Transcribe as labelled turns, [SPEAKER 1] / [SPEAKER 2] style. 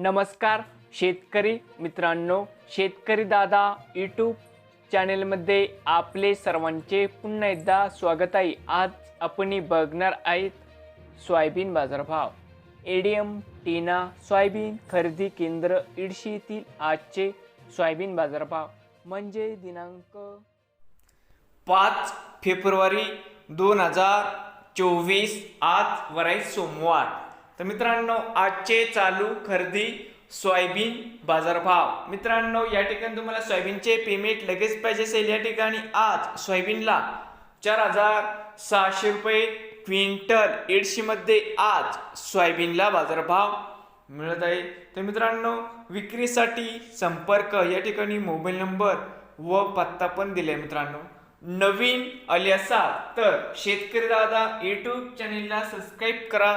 [SPEAKER 1] नमस्कार शेतकरी मित्रांनो शेतकरी दादा यूट्यूब चॅनेलमध्ये आपले सर्वांचे पुन्हा एकदा स्वागत आहे. आज आपण बघणार आहेत सोयाबीन बाजारभाव. एडीएम टीना सोयाबीन खरेदी केंद्र इडशी येथील आजचे सोयाबीन बाजारभाव. म्हणजे दिनांक पाच फेब्रुवारी दोन हजार चोवीस आज वराई सोमवार. तर मित्रांनो आजचे चालू खरेदी सोयाबीन बाजारभाव. मित्रांनो या ठिकाणी तुम्हाला सोयाबीनचे पेमेंट लगेच पाहिजे असेल. या ठिकाणी आज सोयाबीनला चार हजार सहाशे रुपये क्विंटल एडशीमध्ये आज सोयाबीनला बाजारभाव मिळत आहे. तर मित्रांनो विक्रीसाठी संपर्क. या ठिकाणी मोबाईल नंबर व पत्ता पण दिलाय मित्रांनो. नवीन आले असाल तर शेतकरी दादा यूट्यूब चॅनेलला सबस्क्राईब करा.